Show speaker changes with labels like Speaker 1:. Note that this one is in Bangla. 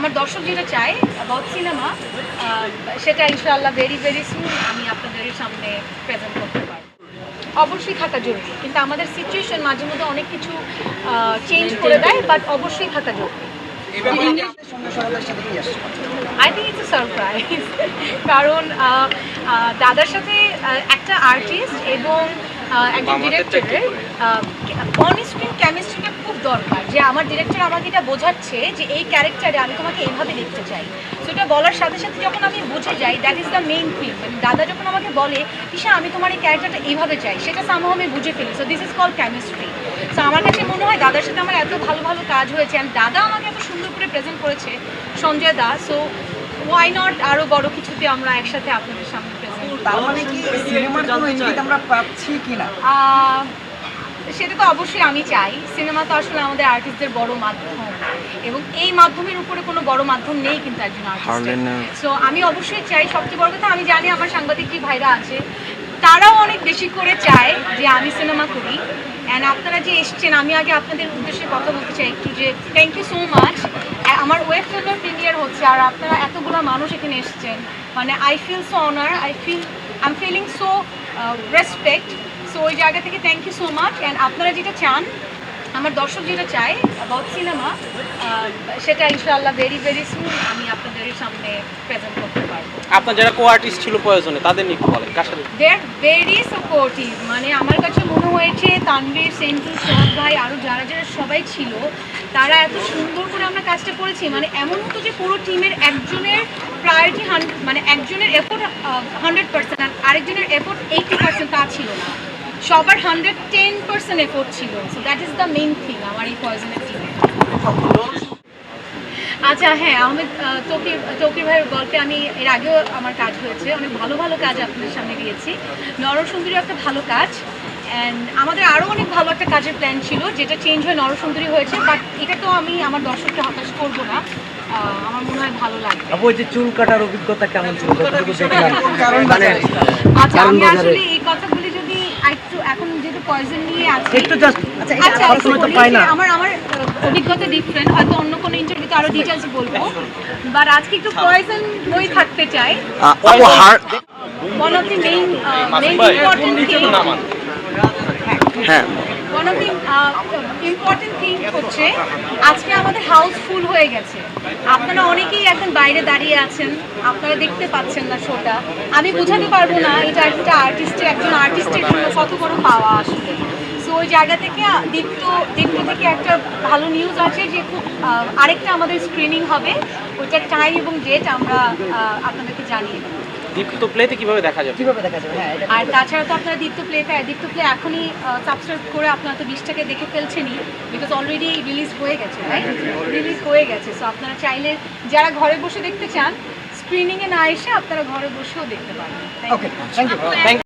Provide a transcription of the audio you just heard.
Speaker 1: আমার দর্শক যেটা চায় অ্যাবাউট সিনেমা সেটা ইনশাআল্লাহ ভেরি ভেরি সুন আমি আপনাদের সামনে প্রেজেন্ট করতে পারব। অবশ্যই থাকা জরুরি কিন্তু আমাদের সিচুয়েশন মাঝে মধ্যে অনেক কিছু চেঞ্জ করে দেয় বাট অবশ্যই থাকা জরুরি। আই থিঙ্ক ইটস সারপ্রাইজ কারণ দাদার সাথে একটা আর্টিস্ট এবং একজন ডিরেক্টরের অন স্ক্রিন কেমিস্ট্রিটা খুব দরকার যে আমার ডিরেক্টর আমাকে এটা বোঝাচ্ছে যে এই ক্যারেক্টারে আমি তোমাকে এইভাবে দেখতে চাই। এটা বলার সাথে সাথে যখন আমি বুঝে যাই that is the main thing মানে দাদা যখন আমাকে বলে ঈশা আমি তোমার এই ক্যারেক্টারটা এইভাবে চাই সেটা সামহ আমি বুঝে ফেলি। So this is call chemistry so আমার কাছে মনে হয় দাদার সাথে আমার এত ভালো ভালো কাজ হয়েছে অ্যান্ড দাদা আমাকে এত সুন্দর করে প্রেজেন্ট করেছে Sanjay da. So why not আরও বড় কিছুতে আমরা একসাথে আপনাদের সামনে
Speaker 2: তার মানে কি সিনেমার কোনো ইঙ্গিত আমরা পাচ্ছি কিনা?
Speaker 1: সেটা তো অবশ্যই আমি চাই। সিনেমা তো আসলে আমাদের আর্টিস্টদের বড় মাধ্যম। এবং এই মাধ্যমের উপরে কোনো বড় মাধ্যম নেই কিন্তু একজন আর্টিস্ট সো আমি অবশ্যই চাই সবচেয়ে বড় কথা আমি জানি আমার সাংবাদিক যে ভাইরা আছে তারাও অনেক বেশি করে চায় যে আমি সিনেমা করি। অ্যান্ড আপনারা যে এসছেন আমি আগে আপনাদের উদ্দেশ্যে কথা বলতে চাই একটু যে থ্যাংক ইউ সো মাচ আমার ওয়েব ফিল্মের প্রিমিয়ার হচ্ছে আর আপনারা মানুষ এখানে এসছেন। মানে I feel so honour I feel I am feeling so respect so ওই জায়গা থেকে thank you so much and আপনারা যেটা চান আমার দর্শক যেটা চায় অ্যাবাউট সিনেমা সেটা ইনশাআল্লাহ ভেরি ভেরি সুন আমি আপনাদের সামনে প্রেজেন্ট করতে পারব।
Speaker 3: আপনার যারা কো আর্টিস্ট ছিল প্রয়োজনে তাদের নিয়ে বলেন কার সাথে?
Speaker 1: দে আর ভেরি সাপোর্টিভ মানে আমার কাছে মনে হয়েছে তানভীর সেন্টু সোহাগ ভাই আরও যারা যারা সবাই ছিল তারা এত সুন্দর করে আমরা কাজটা করেছি মানে এমন হতো যে পুরো টিমের একজনের প্রায়োরিটি মানে একজনের এফোর্ট হান্ড্রেড পার্সেন্ট আর আরেকজনের এফোর্ট এইটি পার্সেন্ট তা ছিল না। সবার হান্ড্রেড টেন পার্সেন্ট এফোর্ট ছিল। So that is the main thing আমার এই পয়জনের টিমে আচ্ছা হ্যাঁ আহ, তকির তকির ভাইয়ের গল্পে আমি এর আগেও আমার কাজ হয়েছে। অনেক ভালো ভালো কাজ আপনাদের সামনে দিয়েছি। নরসুন্দরী একটা ভালো কাজ। অ্যান্ড আমাদের আরও অনেক ভালো একটা কাজের প্ল্যান ছিল যেটা চেঞ্জ হয়ে নরসুন্দরী হয়েছে বাট এটা তো আমি আমার দর্শককে হতাশ করব না। আমার মনে হয় ভালো
Speaker 4: আপু ওই যে চুল কাটার অভিজ্ঞতা কেমন ছিল? মানে
Speaker 1: আচ্ছা আমি আসলে এই কথাগুলি যদি একটু এখন যেহেতু পয়জন নিয়ে আছি
Speaker 4: একটু জাস্ট
Speaker 2: আচ্ছা
Speaker 1: আচ্ছা। আমার আমার অভিজ্ঞতা ডিফারেন্ট হয়তো অন্য কোনো ইন্টারভিউতে আরও ডিটেলস বলব। বাট আজকে একটু পয়জন বই থাকতে চাই।
Speaker 4: আপু her
Speaker 1: one of the main main important thing
Speaker 4: হ্যাঁ।
Speaker 1: অফ দি ইম্পর্টেন্ট থিং হচ্ছে, আজকে আমাদের হাউস ফুল হয়ে গেছে। আপনারা অনেকেই এখন বাইরে দাঁড়িয়ে আছেন, আপনারা দেখতে পাচ্ছেন না শোটা। আমি বোঝাতে পারব না এটা একটা আর্টিস্টের একজন আর্টিস্টের জন্য কত বড় পাওয়া আসলে। সো ওই জায়গা থেকে দীপ্ত দীপ্ত থেকে একটা ভালো নিউজ আছে যে খুব আরেকটা আমাদের স্ক্রিনিং হবে। ওইটার টাইম এবং ডেট আমরা আপনাদেরকে জানিয়ে দেবো।
Speaker 3: দীপ্ত প্লেতে কীভাবে দেখা যাবে?
Speaker 2: কীভাবে দেখা যাবে? হ্যাঁ
Speaker 1: আর তাছাড়া তো আপনারা দীপ্ত প্লেতে দীপ্ত প্লে এখনই সাবস্ক্রাইব করে আপনারা তো বিশটাকে দেখে ফেলছেনই বিকজ অলরেডি রিলিজ হয়ে গেছে রাইট রিলিজ হয়ে গেছে সো আপনারা চাইলে যারা ঘরে বসে দেখতে চান স্ক্রিনিংয়ে না এসে আপনারা ঘরে বসেও দেখতে পারেন।
Speaker 2: Thank you
Speaker 3: thank you